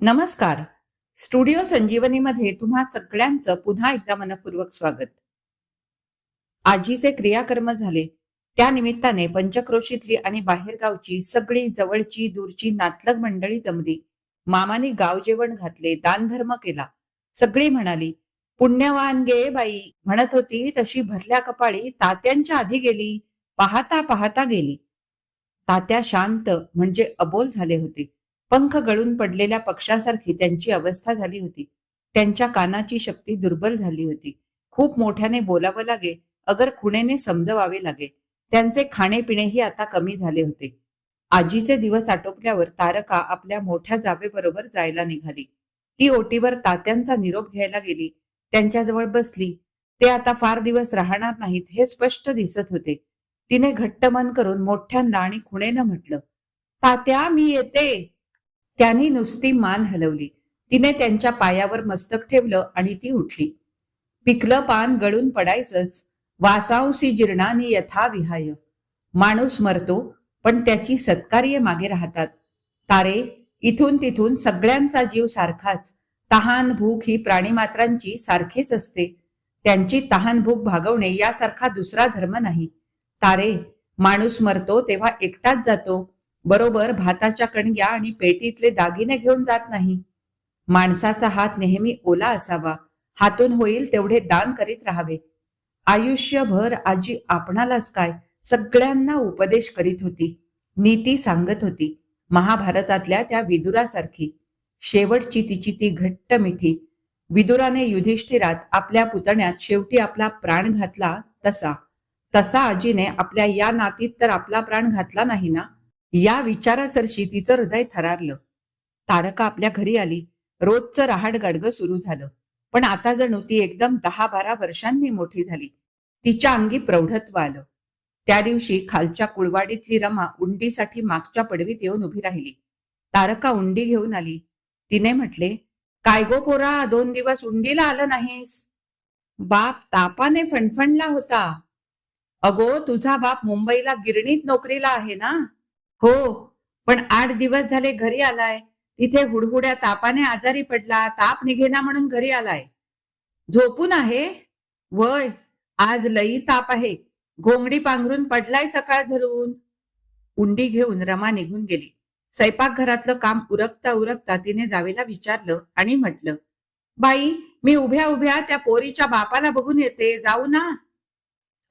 नमस्कार. स्टुडिओ संजीवनीमध्ये तुम्हा सगळ्यांचं पुन्हा एकदा मनपूर्वक स्वागत. आजीचे क्रियाकर्म झाले. त्या निमित्ताने पंचक्रोशीतली आणि बाहेरगावची सगळी जवळची दूरची नातलग मंडळी जमली. मामाने गाव जेवण घातले दानधर्म केला. सगळी म्हणाली पुण्यवान गे बाई म्हणत होती तशी भरल्या कपाळी तात्यांच्या आधी गेली पाहता पाहता गेली. तात्या शांत म्हणजे अबोल झाले होते. पंख गळून पडलेल्या पक्षासारखी त्यांची अवस्था झाली होती. त्यांच्या कानाची शक्ती दुर्बल झाली होती. खूप मोठ्याने बोलावं लागे अगर खुणेने समजवावे लागे. त्यांचे खाणेपिणेही आता कमी झाले होते. आजीचे दिवस आटोपल्यावर तारका आपल्या मोठ्या जावेबरोबर जायला निघाली. ती ओटीवर तात्यांचा निरोप घ्यायला गेली. त्यांच्याजवळ बसली. ते आता फार दिवस राहणार नाहीत हे स्पष्ट दिसत होते. तिने घट्ट मन करून मोठ्यांदा आणि खुणेनं म्हटलं तात्या मी येते. त्यांनी नुसती मान हलवली. तिने त्यांच्या पायावर मस्तक ठेवलं आणि ती उठली. पिकलं पान गळून पडायचंच. वासांशी जीर्णानी यथा विहाय माणूस मरतो पण त्याची सत्कार्य मागे राहतात. तारे इथून तिथून सगळ्यांचा जीव सारखाच. तहान भूक ही प्राणीमात्रांची सारखीच असते. त्यांची तहान भूक भागवणे यासारखा दुसरा धर्म नाही. तारे माणूस मरतो तेव्हा एकटाच जातो. बरोबर भाताच्या कणग्या आणि पेटीतले दागिने घेऊन जात नाही. माणसाचा हात नेहमी ओला असावा. हातून होईल तेवढे दान करीत राहावे. आयुष्यभर आजी आपणालाच काय? सगळ्यांना उपदेश करीत होती. नीती सांगत होती. महाभारतातल्या त्या विदुरासारखी. शेवटची तिची ती घट्ट मिठी. विदुराने युधिष्ठिरात आपल्या पुतण्यात शेवटी आपला प्राण घातला तसा. तसा आजीने आपल्या या नातीत तर आपला प्राण घातला नाही ना? या विचारासरशी तिचं हृदय थरारलं. तारका आपल्या घरी आली. रोजचं राहाडगाडगं सुरू झालं. पण आता जणू ती एकदम दहा बारा वर्षांनी मोठी झाली. तिच्या अंगी प्रौढत्व आलं. त्या दिवशी खालच्या कुळवाडीतली रमा उंडीसाठी मागच्या पडवीत येऊन उभी राहिली. तारका उंडी घेऊन आली. तिने म्हटले काय गो पोरा दोन दिवस उंडीला आलं नाहीस? बाप तापाने फणफणला होता. अगो तुझा बाप मुंबईला गिरणीत नोकरीला आहे ना? हो पण आठ दिवस झाले घरी आलाय. तिथे हुडहुड्या तापाने आजारी पडला ताप निघेना म्हणून घरी आलाय. झोपून आहे? वय आज लई ताप आहे. घोंगडी पांघरून पडलाय सकाळ धरून. उंडी घेऊन रमा निघून गेली. स्वयंपाकघरातलं काम उरकता उरकता तिने जावेला विचारलं आणि म्हटलं बाई मी उभ्या उभ्या त्या पोरीच्या बापाला बघून येते. जाऊ ना.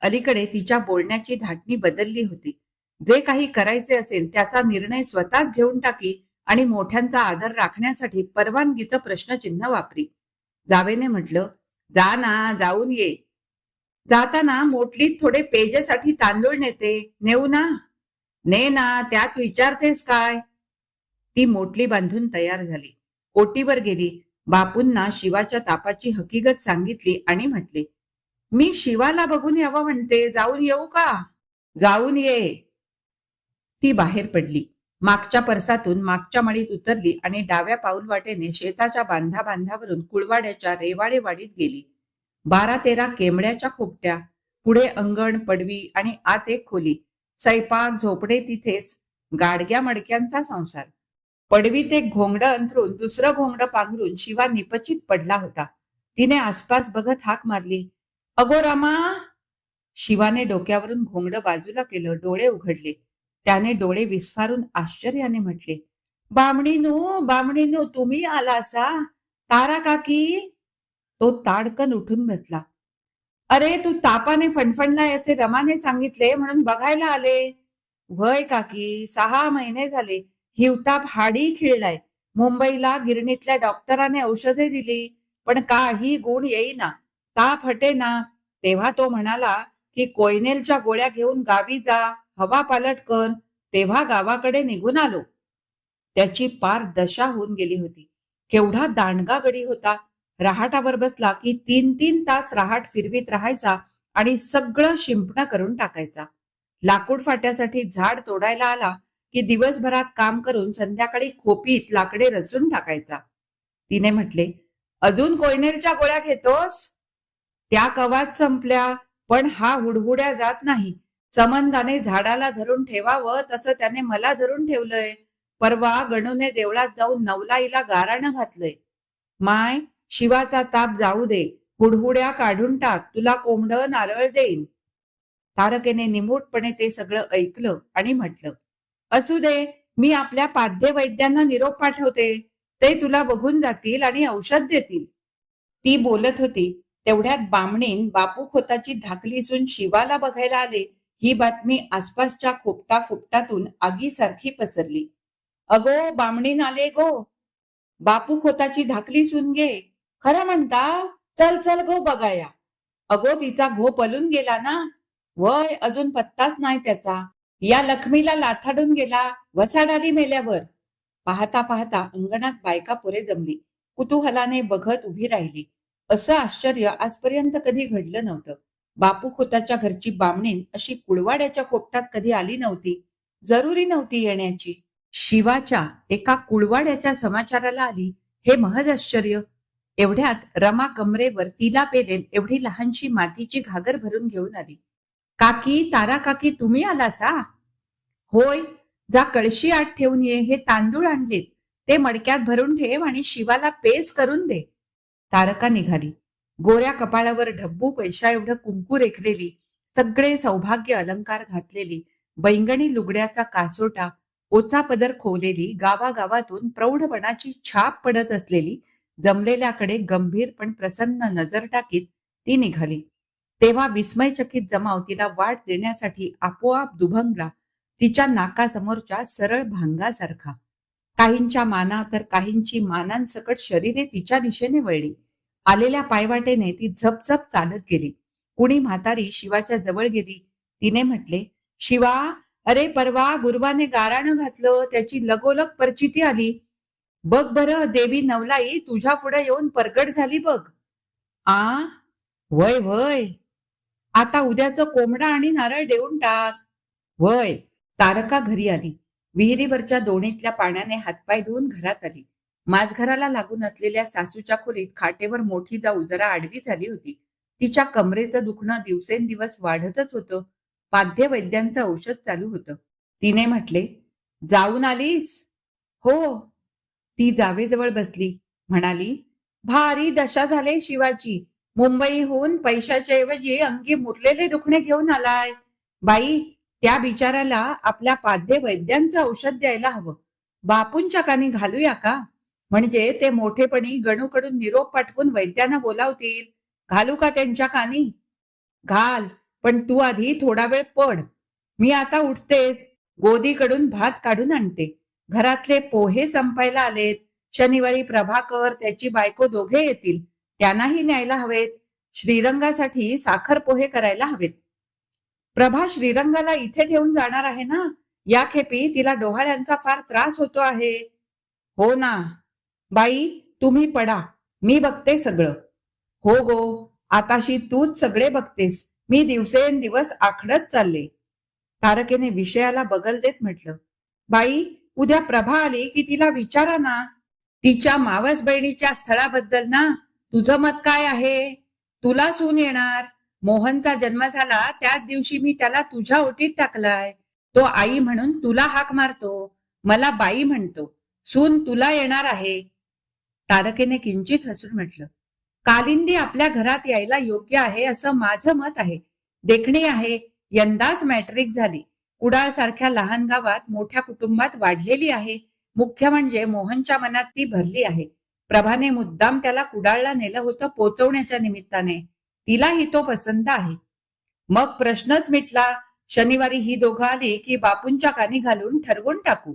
अलीकडे तिच्या बोलण्याची धाटणी बदलली होती. जे काही करायचे असेल त्याचा निर्णय स्वतःच घेऊन टाकी आणि मोठ्यांचा आदर राखण्यासाठी परवानगीचं प्रश्नचिन्ह वापरी. जावेने म्हटलं जा ना जाऊन ये. जाताना मोटलीत थोडे पेजेसाठी तांदूळ नेते नेऊ ना. ने ना त्यात विचारतेस काय? ती मोटली बांधून तयार झाली. ओटीवर गेली. बापूंना शिवाच्या तापाची हकीकत सांगितली आणि म्हटले मी शिवाला बघून यावं म्हणते. जाऊन येऊ का? जाऊन ये. ती बाहेर पडली. मागच्या परसातून मागच्या मळीत उतरली आणि डाव्या पाऊलवाटेने शेताच्या बांधा बांधावरून कुळवाड्याच्या रेवाडे वाडीत गेली. बारा तेरा केमड्याच्या खोपट्या पुढे अंगण पडवी आणि आत एक खोली स्वयंपाक झोपडे तिथेच गाडग्या मडक्यांचा संसार. पडवीत एक घोंगड अंथरून दुसरं घोंगड पांघरून शिवा निपचित पडला होता. तिने आसपास बघत हाक मारली अगो रामा! शिवाने डोक्यावरून घोंगड बाजूला केलं डोळे उघडले. त्याने डोळे विस्फारून आश्चर्याने म्हटले बामणीनो बामणीनो तुम्ही आला असा तारा काकी? तो ताडकन उठून बसला. अरे तू तापाने फणफणलाय असे रमाने सांगितले म्हणून बघायला आले. वय काकी सहा महिने झाले हिवताप हाडी खिळलाय. मुंबईला गिरणीतल्या डॉक्टराने औषधे दिली पण काही गुण येईना ताप हटेना. तेव्हा तो म्हणाला की कोयनेलच्या गोळ्या घेऊन गावी जा. हवा पालट कर तेव्हा गावाकडे निघून आलो. त्याची पार दशा होऊन गेली होती. केवढा दांडगा गडी होता. रहाटावर बसला की तीन तीन तास रहाट फिरवीत राहायचा आणि सगळं शिंपणं करून टाकायचा. लाकूड फाट्यासाठी झाड तोडायला आला की दिवसभरात काम करून संध्याकाळी खोपीत लाकडे रचून टाकायचा. तिने म्हटले अजून कोयनेलच्या गोळ्या घेतोस? त्या कवाच संपल्या पण हा हुडहुड्या जात नाही. समंदाने झाडाला धरून ठेवावं तसं त्याने मला धरून ठेवलंय. परवा गणूने देवळात जाऊन नवलाईला गाराणं घातलंय. माय शिवाचा ताप जाऊ दे. हुडहुड्या काढून टाक. तुला कोंबड नारळ देईन. तारकेने निमूटपणे ते सगळं ऐकलं आणि म्हटलं असू दे मी आपल्या पाध्य वैद्यांना निरोप पाठवते. ते तुला बघून जातील आणि औषध देतील. ती बोलत होती. तेवढ्यात बामणीन बापू खोताची धाकली सून शिवाला बघायला आले. ही बातमी आसपासच्या खोपटा खोपटातून आगीसारखी पसरली. अगो बामणीन आले गो. बापू खोताची धाकली सुन घे. खरं म्हणता चल चल गो बघाया. अगो तिचा घो पलून गेला ना. वय अजून पत्ताच नाही त्याचा. या लक्ष्मीला लाथाडून गेला वसाडाली मेल्यावर. पाहता पाहता अंगणात बायका पुरे जमली. कुतूहलाने बघत उभी राहिली. असं आश्चर्य आजपर्यंत कधी घडलं नव्हतं. बापू खोताच्या घरची बामणीन अशी कुळवाड्याच्या कोपटात कधी आली नव्हती? जरुरी नव्हती येण्याची. शिवाच्या एका कुळवाड्याच्या समाचाराला आली. हे महज आश्चर्य. एवढ्यात रमा कमरेवर तिला पेलेल एवढी लहानशी मातीची घागर भरून घेऊन आली. काकी तारा काकी तुम्ही आलासा? होय जा कळशी आत ठेवून ये. हे तांदूळ आणलेत. ते मडक्यात भरून ठेव आणि शिवाला पेज करून दे. तारका निघाली. गोऱ्या कपाळावर ढब्बू पैशा एवढं कुंकू रेखलेली सगळे सौभाग्य अलंकार घातलेली बैंगणी लुगड्याचा कासोटा ओचा पदर खोवलेली गावागावातून प्रौढपणाची छाप पडत असलेली जमलेल्याकडे गंभीर पण प्रसन्न नजर टाकीत ती निघाली. तेव्हा विस्मयचकित जमाव तिला वाट देण्यासाठी आपोआप दुभंगला तिच्या नाकासमोरच्या सरळ भांगासारखा. काहींच्या माना तर काहींची मानांसकट शरीरे तिच्या दिशेने वळली. आलेल्या पायवाटेने ती झपझप चालत गेली. कुणी म्हातारी शिवाच्या जवळ गेली. तिने म्हटले शिवा अरे परवा गुरुवाने गाराणं घातलं त्याची लगोलग परचिती आली. बघ बर देवी नवलाई तुझ्या पुढे येऊन परगट झाली बघ. आ? वय वय. आता उद्याचं कोंबडा आणि नारळ देऊन टाक. वय. तारका घरी आली. विहिरीवरच्या दोणीतल्या पाण्याने हातपाय धुवून घरात आली. माझघराला लागून असलेल्या सासूच्या खोलीत खाटेवर मोठी जाऊ जरा आडवी झाली होती. तिच्या कमरेचं दुखणं दिवसेंदिवस वाढतच होतं. पाध्य वैद्यांचं औषध चालू होतं. तिने म्हटले जाऊन आलीस? हो. ती जावेजवळ बसली. म्हणाली भारी दशा झाले शिवाची. मुंबईहून पैशाच्या ऐवजी अंगी मुरलेले दुखणे घेऊन आलाय. बाई त्या बिचाराला आपल्या पाध्य वैद्यांचं औषध द्यायला हवं. बापूंच्या कानी घालूया का? म्हणजे ते मोठेपणी गणूकडून निरोप पाठवून वैद्यांना बोलावतील. घालू का त्यांच्या कानी? घाल पण तू आधी थोडा वेळ पड. मी आता उठतेच. गोदीकडून भात काढून आणते. घरातले पोहे संपायला आलेत. शनिवारी प्रभाकर त्याची बायको दोघे येतील. त्यांनाही न्यायला हवेत. श्रीरंगासाठी साखर पोहे करायला हवेत. प्रभा श्रीरंगाला इथे ठेवून जाणार आहे ना? या खेपी तिला डोहाळ्यांचा फार त्रास होतो आहे. हो ना. बाई तुम्ही पडा. मी बघते सगळं. हो गो आताशी तूच सगळे बघतेस. मी दिवसेंदिवस आखडत चालले. तारकेने विषयाला बगल देत म्हटलं. बाई उद्या प्रभा आली की तिला विचारा ना. तिच्या मावस बहिणीच्या स्थळाबद्दल ना. तुझं मत काय आहे? तुला सून येणार. मोहनचा जन्म झाला त्याच दिवशी मी त्याला तुझ्या ओटीत टाकलाय. तो आई म्हणून तुला हाक मारतो. मला बाई म्हणतो. सून तुला येणार आहे. तारकेने किंचित हसून म्हटलं कालिंदी आपल्या घरात यायला योग्य आहे असं माझं मत आहे. देखणी आहे. यंदाच मॅट्रिक झाली. कुडाळ सारख्या लहान गावात मोठ्या कुटुंबात वाढलेली आहे. मुख्य म्हणजे मोहनच्या मनात ती भरली आहे. प्रभाने मुद्दाम त्याला कुडाळला नेलं होतं पोचवण्याच्या निमित्ताने. तिलाही तो पसंत आहे. मग प्रश्नच मिटला. शनिवारी ही दोघं आली की बापूंच्या कानी घालून ठरवून टाकू.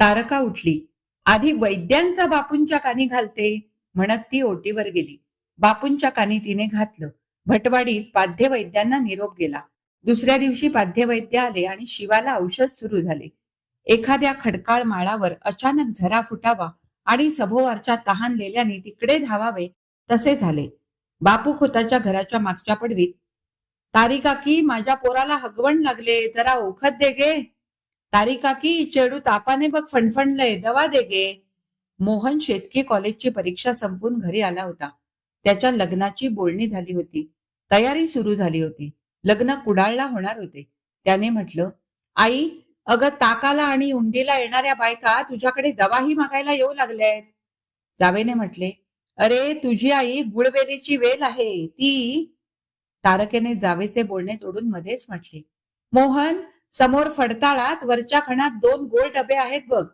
तारका उठली. आधी वैद्यांचा बापूंच्या कानी घालते म्हणत ती ओटीवर गेली. बापूंच्या कानी तिने घातलं. भटवाडीत पाध्य वैद्यांना निरोप गेला. दुसऱ्या दिवशी पाध्य वैद्य आले आणि शिवाला औषध सुरू झाले. एखाद्या खडकाळ माळावर अचानक झरा फुटावा आणि सभोवारच्या तहान लेल्याने तिकडे धावावे तसे झाले. बापू खोताच्या घराच्या मागच्या पडवीत तारिकाकी माझ्या पोराला हगवण लागले जरा ओखत दे गे. तारिकाकी चेडू तापाने बघ फणफणलंय दवा दे गे. मोहन शेतकी कॉलेजची परीक्षा संपून घरी आला होता. त्याच्या लग्नाची बोलणी झाली होती. तयारी सुरू झाली होती. लग्न कुडाळला होणार होते. त्याने म्हटलं आई अगं ताकाला आणि उंडीला येणाऱ्या बायका तुझ्याकडे दवाही मागायला येऊ लागल्यात. जावेने म्हटले अरे तुझी आई गुळवेलीची वेल आहे. ती तारकेने जावेचे बोलणे तोडून मध्येच म्हटले मोहन समोर फडताळात वरच्या खणात दोन गोल डबे आहेत बघ.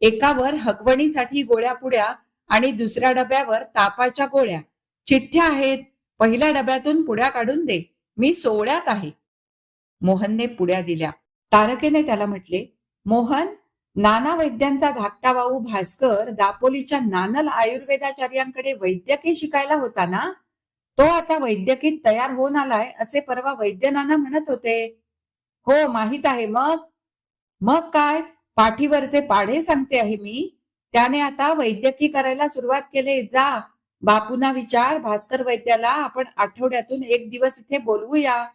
एकावर हगवणीसाठी गोळ्या पुड्या आणि दुसऱ्या डब्यावर तापाच्या गोळ्या. चिठ्ठ्या आहेत. पहिल्या डब्यातून पुड्या काढून दे. मी सोहळ्यात आहे. मोहनने पुड्या दिल्या. तारकेने त्याला म्हटले मोहन नाना वैद्यांचा धाकटा भाऊ भास्कर दापोलीच्या नानल आयुर्वेदाचार्यांकडे वैद्यकीय शिकायला होता ना? तो आता वैद्यकीत तयार होऊन आलाय असे परवा वैद्यनाना म्हणत होते. हो माहीत आहे. मग? मग काय? पाठीवरचे पाढे सांगते आहे मी. त्याने आता वैद्यकीय करायला सुरुवात केली. जा. बापूना विचार. भास्कर वैद्याला आपण आठवड्यातून एक दिवस इथे बोलवूया.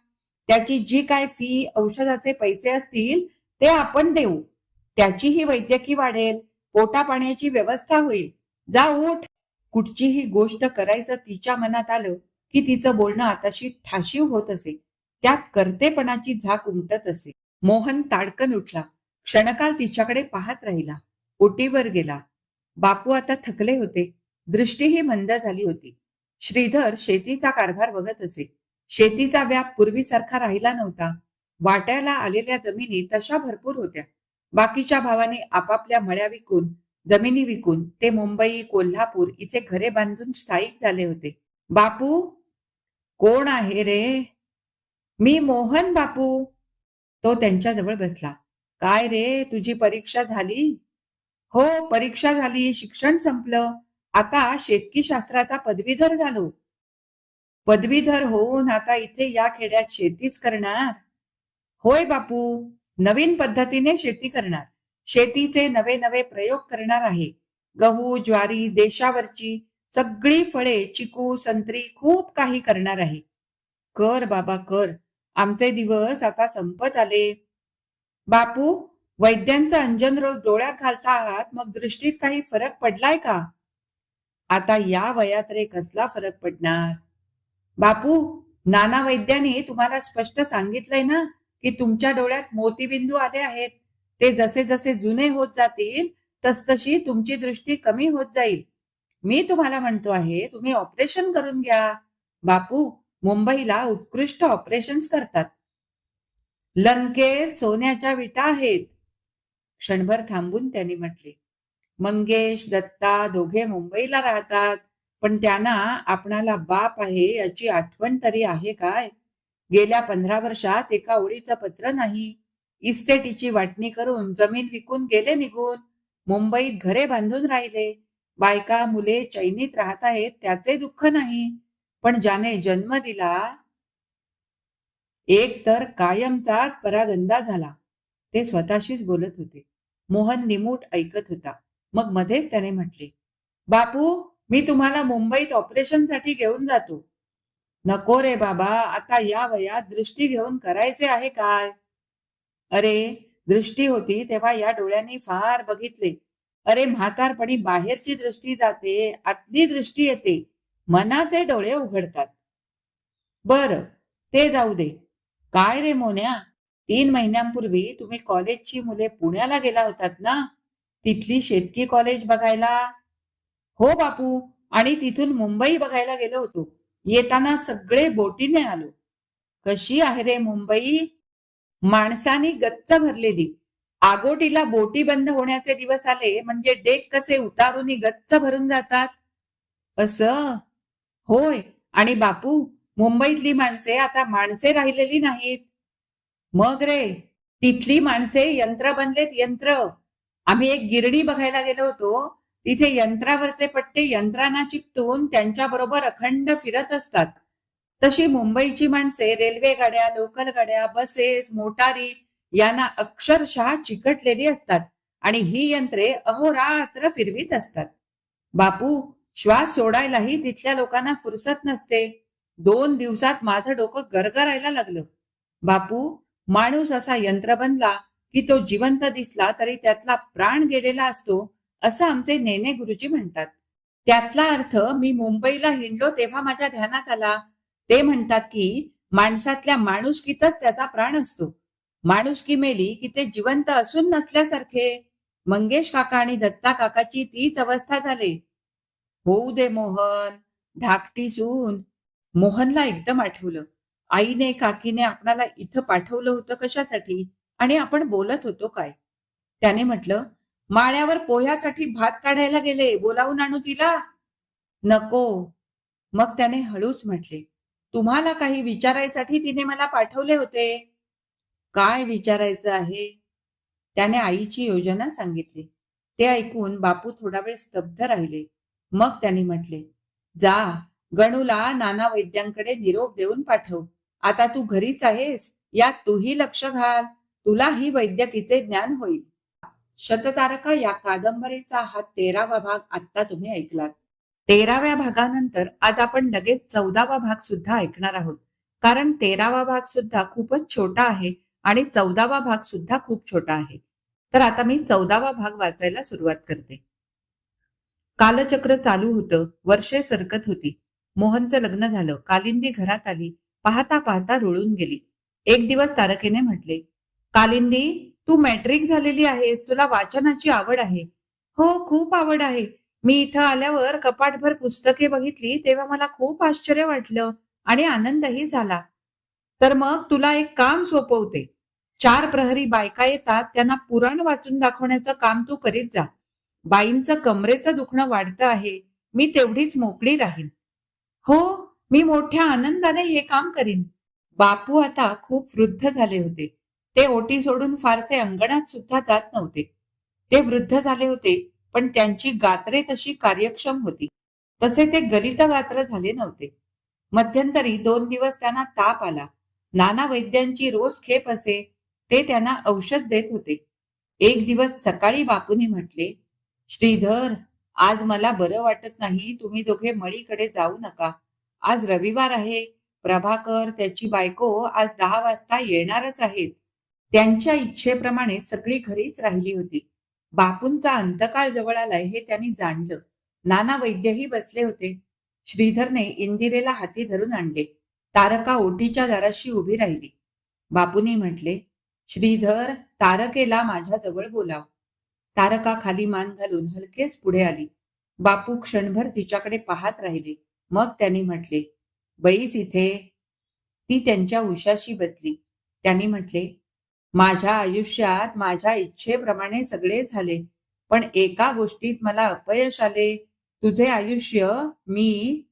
त्याची जी काय फी औषधाचे पैसे असतील ते आपण देऊ. त्याचीही वैद्यकीय वाढेल. पोटा पाण्याची व्यवस्था होईल. जा उठ. कुठचीही गोष्ट करायचं तिच्या मनात आलं की तिचं बोलणं आताशी ठाशीव होत असे. त्यात कर्तेपणाची झाक उमटत असे. मोहन ताडकन उठला. क्षणकाल तिच्याकडे पाहत राहिला. ओटीवर गेला. बापू आता थकले होते. दृष्टीही मंद झाली होती. श्रीधर शेतीचा कारभार बघत असे. शेतीचा व्याप पूर्वीसारखा राहिला नव्हता. वाट्याला आलेल्या जमिनी तशा भरपूर होत्या. बाकीच्या भावाने आपापल्या मळ्या विकून जमिनी विकून ते मुंबई कोल्हापूर इथे घरे बांधून स्थायिक झाले होते. बापू! कोण आहे रे? मी मोहन बापू. तो त्यांच्या जवळ बसला. काय रे तुझी परीक्षा झाली? हो परीक्षा झाली. शिक्षण संपलं. आता शेतकी शास्त्राचा पदवीधर झालो. पदवीधर होऊन आता इथे या खेड्यात शेतीच करणार? होय बापू. नवीन पद्धतीने शेती करणार. शेतीचे नवे नवे प्रयोग करणार आहे. गहू ज्वारी देशावरची सगळी फळे चिकू संत्री खूप काही करणार आहे. कर बाबा कर. आमचे दिवस आता संपत आले. बापू वैद्यांचं अंजन रोज डोळ्यात घालता आहात मग दृष्टीत काही फरक पडलाय का? आता या वयात रे कसला फरक पडणार? बापू नाना वैद्याने तुम्हाला स्पष्ट सांगितलंय ना की तुमच्या डोळ्यात मोतीबिंदू आले आहेत. ते जसे जसे जुने होत जातील तसतशी तुमची दृष्टी कमी होत जाईल. मी तुम्हाला म्हणतो आहे तुम्ही ऑपरेशन करून घ्या. बापू मुंबईला उत्कृष्ट ऑपरेशन्स करतात. लंकेत सोन्याच्या विटा आहेत. क्षणभर थांबून त्यांनी म्हटले मंगेश दत्ता दोघे मुंबईला राहतात पण त्यांना आपणाला बाप आहे याची आठवण तरी आहे काय? गेल्या पंधरा वर्षात एका ओळीचं पत्र नाही. इस्टेटीची वाटणी करून जमीन विकून गेले निघून. मुंबईत घरे बांधून राहिले. बायका मुले चैनीत राहत आहेत त्याचे दुःख नाही. पण ज्याने जन्म दिला एक तर कायमचाच परागंदा झाला. ते स्वतःशीच बोलत होते. मोहन निमूट ऐकत होता. मग मध्येच त्याने म्हटले बापू मी तुम्हाला मुंबईत ऑपरेशनसाठी घेऊन जातो. नको रे बाबा आता या वयात दृष्टी घेऊन करायचे आहे काय? अरे दृष्टी होती तेव्हा या डोळ्यांनी फार बघितले. अरे म्हातारपणी बाहेरची दृष्टी जाते आतली दृष्टी येते. मनाचे डोळे उघडतात. बर ते जाऊ दे. काय रे मोन्या? तीन महिन्यांपूर्वी तुम्ही कॉलेजची मुले पुण्याला गेला होतात ना? तिथली शेतकी कॉलेज बघायला? हो बापू आणि तिथून मुंबई बघायला गेलो होतो. येताना सगळे बोटीने आलो. कशी आहे रे मुंबई? माणसानी गच्च भरलेली. आगोटीला बोटी बंद होण्याचे दिवस आले म्हणजे डेक कसे उतारून गच्च भरून जातात? असं? होय. आणि बापू मुंबईतली माणसे आता माणसे राहिलेली नाहीत. मग रे तिथली माणसे यंत्र बनलेत यंत्र. आम्ही एक गिरणी बघायला गेलो होतो. तिथे यंत्रावरचे पट्टे यंत्रांना चिकटून त्यांच्या बरोबर अखंड फिरत असतात. तशी मुंबईची माणसे रेल्वे गाड्या लोकल गाड्या बसेस मोटारी यांना अक्षरशः चिकटलेली असतात. आणि ही यंत्रे अहोरात्र फिरवीत असतात. बापू श्वास सोडायलाही तिथल्या लोकांना फुरसत नसते. दोन दिवसात माझं डोकं गरगरायला लागलं. बापू माणूस असा यंत्र बनला की तो जिवंत दिसला तरी त्यातला प्राण गेलेला असतो असं आमचे नेने गुरुजी म्हणतात. त्यातला अर्थ मी मुंबईला हिंडलो तेव्हा माझ्या ध्यानात आला. ते म्हणतात की माणसातल्या माणुसकीतच त्याचा प्राण असतो. माणुसकी मेली की ते जिवंत असून नसल्यासारखे. मंगेश काका आणि दत्ता काकाची तीच अवस्था झाली. होऊ दे मोहन धाकटी सून. मोहनला एकदम आठवलं. आईने काकीने आपणाला इथं पाठवलं होतं कशासाठी? आणि आपण बोलत होतो काय? त्याने म्हटलं माळ्यावर पोह्यासाठी भात काढायला गेले बोलावून आणू तिला. नको. मग त्याने हळूच म्हटले तुम्हाला काही विचारायसाठी तिने मला पाठवले होते. काय विचारायचं आहे? त्याने आईची योजना सांगितली. ते ऐकून बापू थोडा वेळ स्तब्ध राहिले. मग त्यांनी म्हटले जा गणूला नाना वैद्यांकडे निरोप देऊन पाठव. आता तू घरीच आहेस यात तूही लक्ष घाल. तुला ही वैद्यकीचे ज्ञान होईल. शततारका या कादंबरीचा हा तेरावा भाग आता तुम्ही ऐकलात. तेराव्या भागानंतर आज आपण लगेच चौदावा भाग सुद्धा ऐकणार आहोत. कारण तेरावा भाग सुद्धा खूपच छोटा आहे आणि चौदावा भाग सुद्धा खूप छोटा आहे. तर आता मी चौदावा भाग वाचायला सुरुवात करते. कालचक्र चालू होतं वर्षे सरकत होती. मोहनचं लग्न झालं कालिंदी घरात आली पाहता पाहता रुळून गेली. एक दिवस तारकेने म्हटले कालिंदी तू मॅट्रिक झालेली आहेस तुला वाचनाची आवड आहे. हो खूप आवड आहे. मी इथं आल्यावर कपाटभर पुस्तके बघितली तेव्हा मला खूप आश्चर्य वाटलं आणि आनंदही झाला. तर मग तुला एक काम सोपवते. चार प्रहरी बायका येतात त्यांना पुराण वाचून दाखवण्याचं काम तू करीत जा. बाईंचं कमरेचं दुखणं वाढतं आहे मी तेवढीच मोकळी राहीन. हो मी मोठ्या आनंदाने हे काम करीन. बापू आता खूप वृद्ध झाले होते. ते ओटी सोडून फारसे अंगणात सुद्धा जात नव्हते. ते वृद्ध झाले होते पण त्यांची गात्रे तशी कार्यक्षम होती. तसे ते गलित गात्र झाले नव्हते. मध्यंतरी दोन दिवस त्यांना ताप आला. नाना वैद्यांची रोज खेप असे ते त्यांना औषध देत होते. एक दिवस सकाळी बापूंनी म्हटले श्रीधर आज मला बरं वाटत नाही तुम्ही दोघे मळीकडे जाऊ नका. आज रविवार आहे. प्रभाकर त्याची बायको आज दहा वाजता येणारच आहेत. त्यांच्या इच्छेप्रमाणे सगळी घरीच राहिली होती. बापूंचा अंतकाळ जवळ आलाय हे त्यांनी जाणलं. नाना वैद्यही बसले होते. श्रीधरने इंदिरेला हाती धरून आणले. तारका ओटीच्या दाराशी उभी राहिली. बापूंनी म्हटले श्रीधर तारकेला माझ्या जवळ बोलाव. तारका खाली मान घालून हलकेच पुढे आली. बापू क्षणभर तिच्याकडे पाहत राहिले. मग त्यांनी म्हटले बैस इथे. ती त्यांच्या उशाशी बदली. त्यांनी म्हटले माझ्या आयुष्यात माझ्या इच्छेप्रमाणे सगळे झाले पण एका गोष्टीत मला अपयश आले. तुझे आयुष्य मी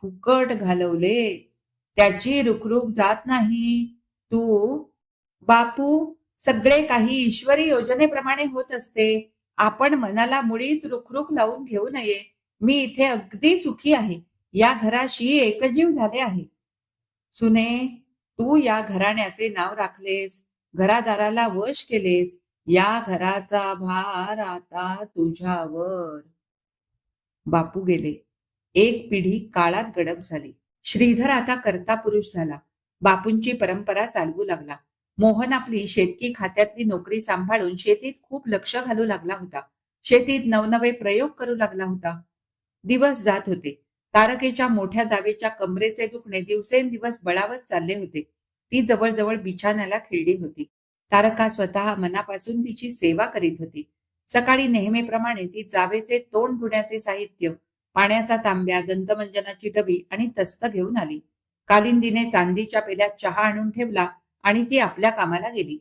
फुकट घालवले. त्याची रुखरुख जात नाही. तू बापू सगळे काही ईश्वरी योजनेप्रमाणे होत असते. आपण मनाला मुळीच रुखरुख लावून घेऊ नये. मी इथे अगदी सुखी आहे. या घराशी एकजीव झाले आहे. सुने तू या घराण्याचे नाव राखलेस. घरादाराला वश केलेस. या घराचा भार आता तुझ्यावर. बापू गेले. एक पिढी काळात गडप झाली. श्रीधर आता कर्ता पुरुष झाला. बापूंची परंपरा चालवू लागला. मोहन आपली शेतकी खात्यातली नोकरी सांभाळून शेतीत खूप लक्ष घालू लागला होता. शेतीत नवनवे प्रयोग करू लागला होता. दिवस जात होते. तारकेच्या मोठ्या जावेच्या कमरेचे दुखणे दिवसेंदिवस बळावत चालले होते. ती जवळजवळ बिछाण्याला खिळली होती. तारका स्वतः मनापासून तिची सेवा करीत होती. सकाळी नेहमीप्रमाणे ती जावेचे तोंड धुण्याचे साहित्य पाण्याचा तांब्या दंतमंजनाची डबी आणि तस्त घेऊन आली. कालिंदीने चांदीच्या पेल्यात चहा आणून ठेवला आणि ती आपल्या कामाला गेली.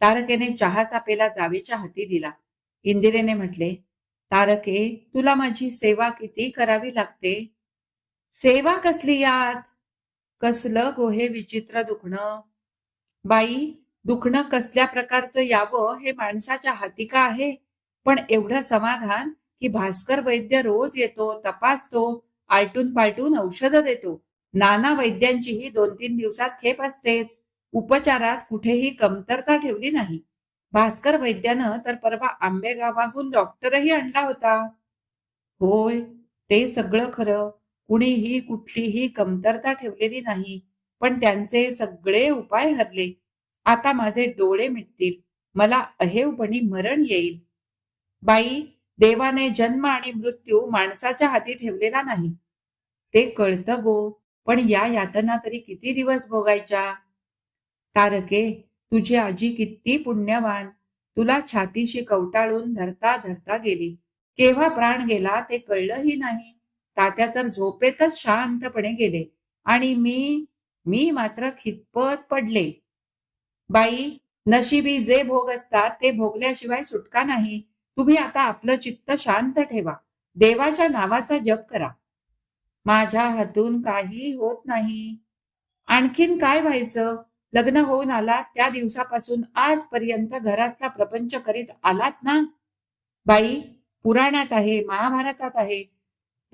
तारकेने चहाचा पेला जावेच्या हाती दिला. इंदिरेने म्हटले तारके तुला माझी सेवा किती करावी लागते? सेवा कसली यात? कसलं गोहे विचित्र दुखणं? बाई दुखणं कसल्या प्रकारचं यावं हे माणसाच्या हाती का आहे? पण एवढं समाधान की भास्कर वैद्य रोज येतो तपासतो आलटून पालटून औषधं देतो. नाना वैद्यांचीही दोन तीन दिवसात खेप असतेच. उपचारात कुठेही कमतरता ठेवली नाही. भास्कर वैद्यानं तर परवा आंबेगावाहून डॉक्टरही आणला होता. होय ते सगळं खरं. कुणीही कुठलीही कमतरता ठेवलेली नाही पण त्यांचे सगळे उपाय हरले. आता माझे डोळे मिटतील. मला अहेवपणी मरण येईल. बाई देवाने जन्म आणि मृत्यू माणसाच्या हाती ठेवलेला नाही. ते कळतं गो पण या यातना तरी किती दिवस भोगायच्या? तारके तुझी आजी किती पुण्यवान. तुला छातीशी कवटाळून धरता धरता गेली. केव्हा प्राण गेला ते कळलंही नाही. तात्या तर झोपेतच शांतपणे गेले. आणि मी मी मात्र खितपत पडले. बाई नशिबी जे भोग असतात ते भोगल्याशिवाय सुटका नाही. तुम्ही आता आपलं चित्त शांत ठेवा. देवाच्या नावाचा जप करा. माझ्या हातून काही होत नाही. आणखीन काय व्हायचं? लग्न होऊन आला त्या दिवसापासून आजपर्यंत घरातला प्रपंच करीत आलात ना? बाई पुराणात आहे महाभारतात आहे.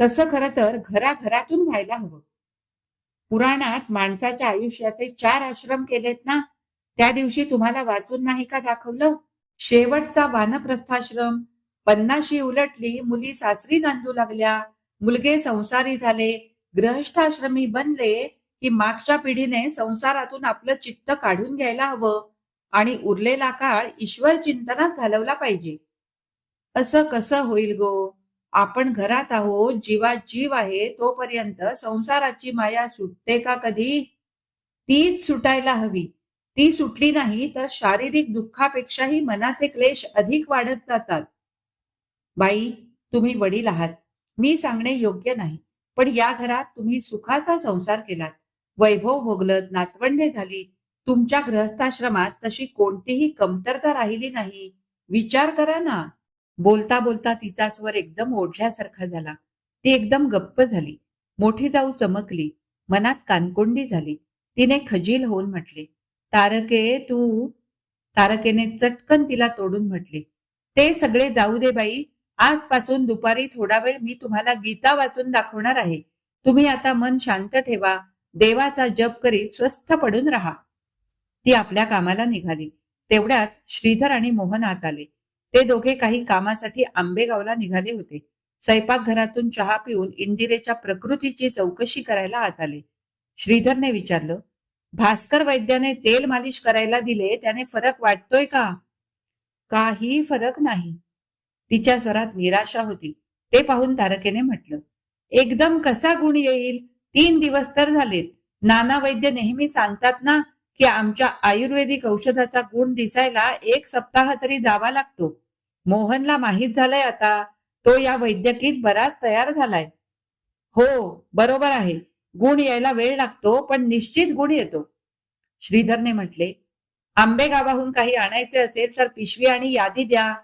तसं खरं तर घराघरातून व्हायला हवं. पुराणात माणसाच्या आयुष्याचे चार आश्रम केलेत ना? त्या दिवशी तुम्हाला वाचून नाही का दाखवलं? शेवटचा वानप्रस्थाश्रम. पन्नाशी उलटली मुली सासरी नांदू लागल्या. मुलगे संसारी झाले. ग्रहस्थाश्रमी बनले. की मागच्या पिढीने संसारातून आपलं चित्त काढून घ्यायला हवं आणि उरलेला काळ ईश्वर चिंतनात घालवला पाहिजे. असं कसं होईल गो? आपण घरात आहोत जीवा जीव आहे तोपर्यंत संसाराची माया सुटते का कधी? तीच सुटायला हवी. ती सुटली नाही तर शारीरिक दुःखापेक्षाही मनाचे क्लेश अधिक वाढत जातात. बाई तुम्ही वडील आहात. मी सांगणे योग्य नाही पण या घरात तुम्ही सुखाचा संसार केलात. वैभव भोगलत नातवंडे झाली तुमच्या गृहस्थाश्रमात तशी कोणतीही कमतरता राहिली नाही. विचार करा ना. बोलता बोलता तिचा स्वर एकदम ओढल्यासारखा झाला. ती एकदम गप्प झाली. मोठी जाऊ चमकली. मनात कानकोंडी झाली. तिने खजील होऊन म्हटले तारके तू तारकेने चटकन तिला तोडून म्हटले. ते सगळे जाऊ दे बाई. आजपासून दुपारी थोडा वेळ मी तुम्हाला गीता वाचून दाखवणार आहे. तुम्ही आता मन शांत ठेवा. देवाचा जप करीत स्वस्थ पडून राहा. ती आपल्या कामाला निघाली. तेवढ्यात श्रीधर आणि मोहन आत आले. ते दोघे काही कामासाठी आंबेगावला निघाले होते. स्वयंपाकघरातून चहा पिऊन इंदिरेच्या प्रकृतीची चौकशी करायला आत आले. श्रीधरने विचारलं भास्कर वैद्याने तेल मालिश करायला दिले त्याने फरक वाटतोय का? काही फरक नाही. तिच्या स्वरात निराशा होती. ते पाहून तारकेने म्हटलं एकदम कसा गुण येईल? तीन दिवस तर झालेत. नाना वैद्य नेहमी सांगतात ना की आमच्या आयुर्वेदिक औषधाचा गुण दिसायला एक सप्ताह तरी जावा लागतो. मोहनला माहीत झालंय आता तो या वैद्यकीत बराच तयार झालाय. हो बरोबर आहे. गुण यायला वेळ लागतो पण निश्चित गुण येतो. श्रीधरने म्हटले आंबे गावाहून काही आणायचे असेल तर पिशवी आणि यादी द्या.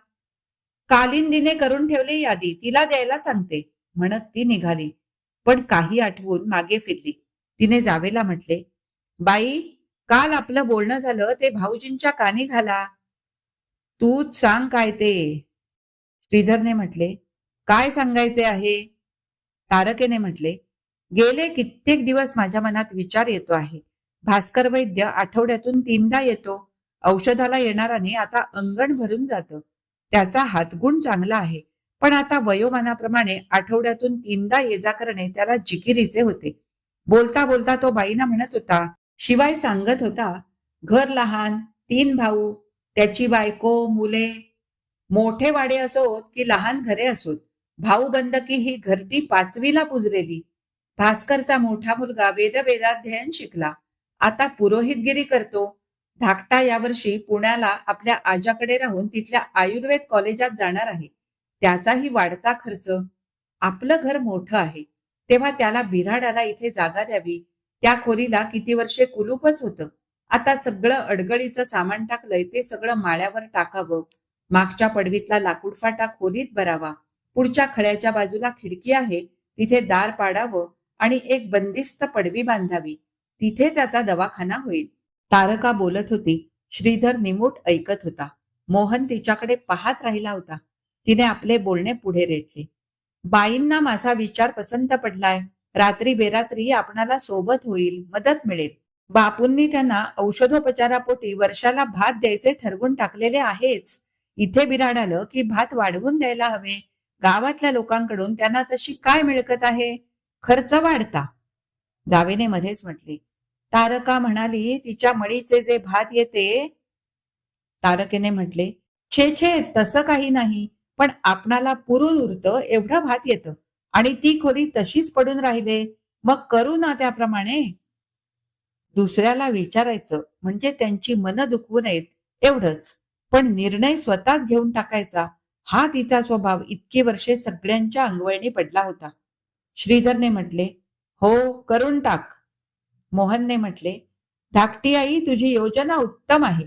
कालिंदीने करून ठेवली यादी तिला द्यायला सांगते. म्हणत ती निघाली. पण काही आठवून मागे फिरली. तिने जावेला म्हटले बाई काल आपलं बोलणं झालं ते भाऊजींच्या कानी घाला. तूच सांग काय ते. श्रीधरने म्हटले काय सांगायचे आहे? तारकेने म्हटले गेले कित्येक दिवस माझ्या मनात विचार येतो आहे. भास्कर वैद्य आठवड्यातून तीनदा येतो. औषधाला येणाराने आता अंगण भरून जातं. त्याचा हातगुण चांगला आहे. पण आता वयोमानाप्रमाणे आठवड्यातून तीनदा ये जा करणे त्याला जिकिरीचे होते. बोलता बोलता तो बाईना म्हणत होता शिवाय सांगत होता घर लहान तीन भाऊ त्याची बायको मुले मोठे वाडे असोत की लहान घरे असोत. भाऊ बंदकी ही घरटी पाचवीला पुजलेली. भास्करचा मोठा मुलगा वेदवेदाध्ययन शिकला. आता पुरोहितगिरी करतो. धाकटा यावर्षी पुण्याला आपल्या आजाकडे राहून तिथल्या आयुर्वेद कॉलेजात जाणार आहे. त्याचाही वाढता खर्च. आपलं घर मोठं आहे. तेव्हा त्याला बिराडाला इथे जागा द्यावी. त्या खोलीला किती वर्षे कुलूपच होतं. आता सगळं अडगळीचं सामान टाकलंय ते सगळं माळ्यावर टाकावं. मागच्या पडवीतला लाकूड फाटा खोलीत भरावा. पुढच्या खळ्याच्या बाजूला खिडकी आहे. तिथे दार पाडावं आणि एक बंदिस्त पडवी बांधावी. तिथे त्याचा दवाखाना होईल. तारका बोलत होती. श्रीधर निमूट ऐकत होता. मोहन तिच्याकडे पाहत राहिला होता. तिने आपले बोलणे पुढे रेटले. बाईंना माझा विचार पसंत पडलाय. रात्री बेरात्री आपणाला सोबत होईल मदत मिळेल. बापूंनी त्यांना औषधोपचारापोटी वर्षाला भात द्यायचे ठरवून टाकलेले आहेच. इथे बिराड आलं की भात वाढवून द्यायला हवे. गावातल्या लोकांकडून त्यांना तशी काय मिळकत आहे? खर्च वाढता. जावेने मध्येच म्हटले. तारका म्हणाली तिच्या मळीचे जे भात येते तारकेने म्हटले छे छे तसं काही नाही. पण आपणाला पुरून उरतं एवढं भात येतं. आणि ती खोली तशीच पडून राहिले. मग करू ना त्याप्रमाणे? दुसऱ्याला विचारायचं म्हणजे त्यांची मन दुखवू नयेत एवढंच. पण निर्णय स्वतःच घेऊन टाकायचा. हा तिचा स्वभाव इतकी वर्षे सगळ्यांच्या अंगवळणी पडला होता. श्रीधरने म्हटले हो करून टाक. मोहनने म्हटले धाकटी आई तुझी योजना उत्तम आहे.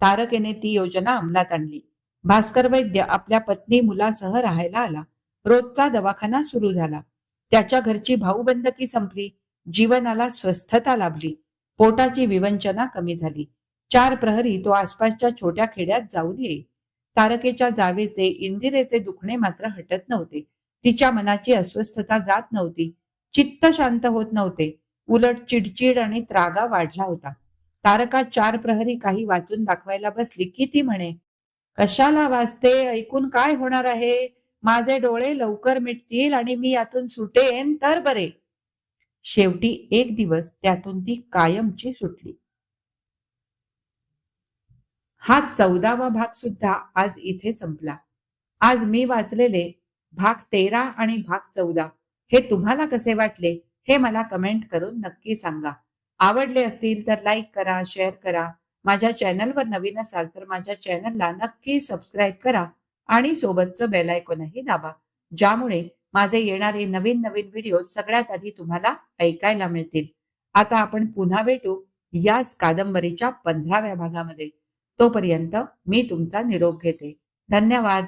तारकेने ती योजना अंमलात आणली. भास्कर वैद्य आपल्या पत्नी मुलासह राहायला आला. रोजचा दवाखाना सुरू झाला. त्याच्या घरची भाऊबंदकी संपली. जीवनाला स्वस्थता लाभली. पोटाची विवंचना कमी झाली. चार प्रहरी तो आसपासच्या छोट्या खेड्यात जाऊन येई. तारकेच्या जावेचे इंदिरेचे दुखणे मात्र हटत नव्हते. तिच्या मनाची अस्वस्थता जात नव्हती. चित्त शांत होत नव्हते. उलट चिडचिड आणि त्रागा वाढला होता. तारका चार प्रहरी काही वाचून दाखवायला बसली की ती म्हणे कशाला वाचते ऐकून काय होणार आहे? माझे डोळे लवकर मिटतील आणि मी यातून सुटेन तर बरे. शेवटी एक दिवस त्यातून ती कायमची सुटली. हा चौदावा भाग सुद्धा आज इथे संपला. आज मी वाचलेले भाग तेरा आणि भाग चौदा. हे तुम्हाला कसे वाटले? हे मला कमेंट करून नक्की सांगा. आवडले असतील तर लाईक करा शेअर करा. माझ्या चॅनलवर नवीन असाल तर माझ्या चॅनलला नक्की सबस्क्राईब करा आणि सोबतचं बेल आयकॉनही दाबा ज्यामुळे माझे येणारे नवीन नवीन व्हिडिओ सगळ्यात आधी तुम्हाला ऐकायला मिळतील. आता आपण पुन्हा भेटू याच कादंबरीच्या पंधराव्या भागामध्ये. तोपर्यंत मी तुमचा निरोप घेते. धन्यवाद.